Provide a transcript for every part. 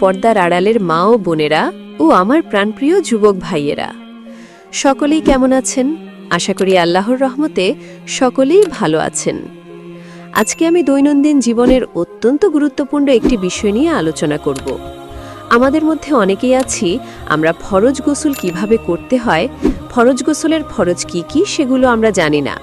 পর্দার আড়ালের মা ও বোনেরা ও আমার প্রাণপ্রিয় যুবক ভাইয়েরা, সকলেই কেমন আছেন? আশা করি আল্লাহর রহমতে সকলেই ভালো আছেন। আজকে আমি দৈনন্দিন জীবনের অত্যন্ত গুরুত্বপূর্ণ একটি বিষয় নিয়ে আলোচনা করব। আমাদের মধ্যে অনেকেই আছি, আমরা ফরজ গোসল কীভাবে করতে হয়, ফরজ গোসলের ফরজ কি কি সেগুলো আমরা জানি না।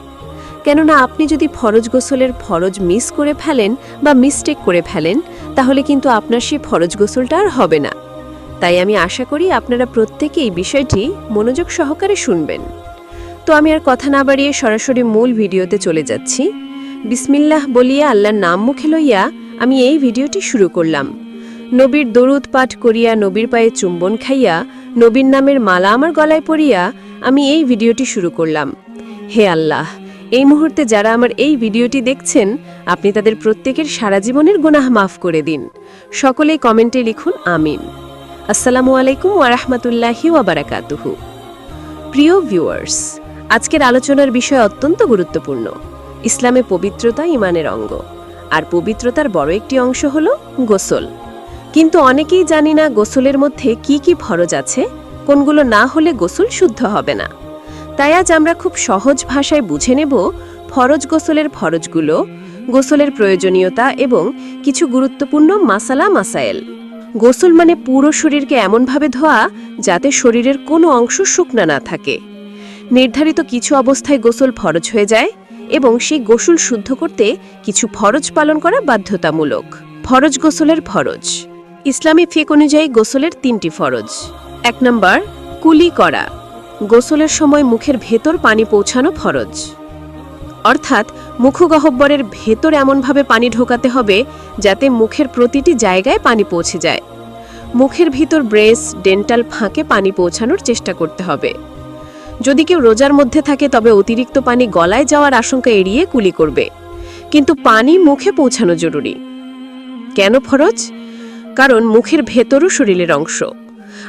কেননা আপনি যদি ফরজ গোসলের ফরজ মিস করে ফেলেন বা মিস্টেক করে ফেলেন, তাহলে কিন্তু আপনার সেই ফরজ গোসলটা আর হবে না। তাই আমি আশা করি আপনারা প্রত্যেকে এই বিষয়টি মনোযোগ সহকারে শুনবেন। তো আমি আর কথা না বাড়িয়ে সরাসরি মূল ভিডিওতে চলে যাচ্ছি। বিসমিল্লাহ বলিয়া আল্লাহর নাম মুখে লইয়া আমি এই ভিডিওটি শুরু করলাম। নবীর দরুদ পাঠ করিয়া নবীর পায়ে চুম্বন খাইয়া, নবীর নামের মালা আমার গলায় পড়িয়া আমি এই ভিডিওটি শুরু করলাম। হে আল্লাহ এই মুহূর্তে যারা আমার এই ভিডিওটি দেখছেন, আপনি তাদের প্রত্যেকের সারা জীবনের গুনাহ মাফ করে দিন। সকলেই কমেন্টে লিখুন, আমিন। আসসালামু আলাইকুম ওয়ারাহমাতুল্লাহি ওয়াবারাকাতুহু প্রিয় ভিউয়ার্স, আজকের আলোচনার বিষয় অত্যন্ত গুরুত্বপূর্ণ, ইসলামে পবিত্রতা ইমানের অঙ্গ। আর পবিত্রতার বড় একটি অংশ হল গোসল। কিন্তু অনেকেই জানি না গোসলের মধ্যে কি কি ফরজ আছে, কোনগুলো না হলে গোসল শুদ্ধ হবে না। তাই আজ আমরা খুব সহজ ভাষায় বুঝে নেব ফরজ গোসলের ফরজগুলো, গোসলের প্রয়োজনীয়তা এবং কিছু গুরুত্বপূর্ণ মাসালা মাসাইল গোসল মানে পুরো শরীরকে এমনভাবে ধোয়া যাতে শরীরের কোনো অংশ শুকনা না থাকে। নির্ধারিত কিছু অবস্থায় গোসল ফরজ হয়ে যায় এবং সেই গোসল শুদ্ধ করতে কিছু ফরজ পালন করা বাধ্যতামূলক। ফরজ গোসলের ফরজ। ইসলামী ফেক অনুযায়ী গোসলের তিনটি ফরজ। এক নম্বর, কুলি করা। গোসলের সময় মুখের ভেতর পানি পৌঁছানো ফরজ। অর্থাৎ মুখগহব্বরের ভেতর এমনভাবে পানি ঢোকাতে হবে যাতে মুখের প্রতিটি জায়গায় পানি পৌঁছে যায়। মুখের ভিতর ব্রেস, ডেন্টাল ফাঁকে পানি পৌঁছানোর চেষ্টা করতে হবে। যদি কেউ রোজার মধ্যে থাকে, তবে অতিরিক্ত পানি গলায় যাওয়ার আশঙ্কা এড়িয়ে কুলি করবে। কিন্তু পানি মুখে পৌঁছানো জরুরি। কেন ফরজ? কারণ মুখের ভেতরও শরীরের অংশ।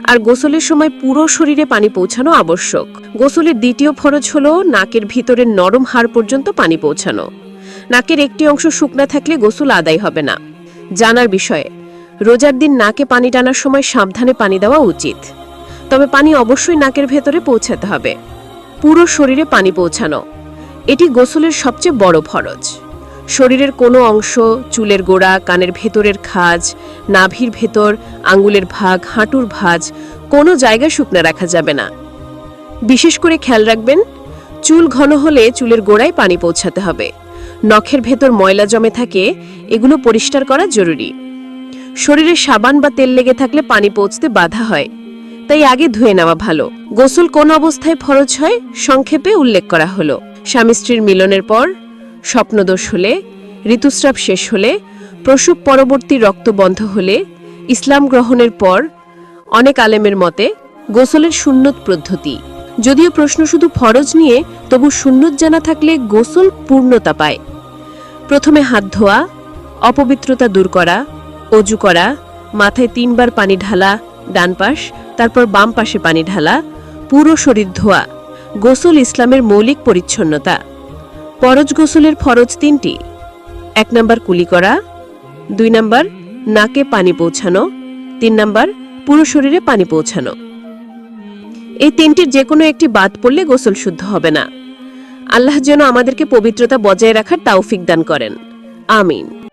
আর গোসলের সময় পুরো শরীরে পানি পৌঁছানো আবশ্যক। গোসলের দ্বিতীয় ফরজ হল নাকের ভিতরের নরম হাড় পর্যন্ত পানি পৌঁছানো। নাকের একটি অংশ শুকনা থাকলে গোসল আদায় হবে না। জানার বিষয়ে, রোজার দিন নাকে পানি টানার সময় সাবধানে পানি দেওয়া উচিত। তবে পানি অবশ্যই নাকের ভেতরে পৌঁছাতে হবে। পুরো শরীরে পানি পৌঁছানো। এটি গোসলের সবচেয়ে বড় ফরজ। শরীরের কোনো অংশ, চুলের গোড়া, কানের ভেতরের খাজ, নাভির ভেতর, আঙ্গুলের ভাগ, হাঁটুর ভাঁজ, কোনো জায়গা শুকনো রাখা যাবে না। বিশেষ করে খেয়াল রাখবেন, চুল ঘন হলে চুলের গোড়ায় পানি পৌঁছাতে হবে। নখের ভেতর ময়লা জমে থাকে, এগুলো পরিষ্কার করা জরুরি। শরীরে সাবান বা তেল লেগে থাকলে পানি পৌঁছতে বাধা হয়। তাই আগে ধুয়ে নেওয়া ভালো। গোসল কোন অবস্থায় ফরজ হয়? সংক্ষেপে উল্লেখ করা হলো। স্বামী স্ত্রীর মিলনের পর স্বপ্নদোষ হলে, ঋতুস্রাব শেষ হলে প্রসব পরবর্তী রক্ত বন্ধ হলে, ইসলাম গ্রহণের পর অনেক আলেমের মতে গোসলের সুন্নত পদ্ধতি। যদিও প্রশ্ন শুধু ফরজ নিয়ে, তবু সুন্নত জানা থাকলে গোসল পূর্ণতা পায়। প্রথমে হাত ধোয়া, অপবিত্রতা দূর করা, অজু করা, মাথায় তিনবার পানি ঢালা, ডান পাশ, তারপর বাম পাশে পানি ঢালা, পুরো শরীর ধোয়া। গোসল ইসলামের মৌলিক পরিচ্ছন্নতা। ফরজ গোসলের ফরজ তিনটি। এক নাম্বার কুলি করা, দুই নাম্বার নাকে পানি পৌঁছানো, তিন নাম্বার পুরো শরীরে পানি পৌঁছানো। এই তিনটির যে কোনো একটি বাদ পড়লে গোসল শুদ্ধ হবে না। আল্লাহ যেন আমাদেরকে পবিত্রতা বজায় রাখার তাওফিক দান করেন। আমিন।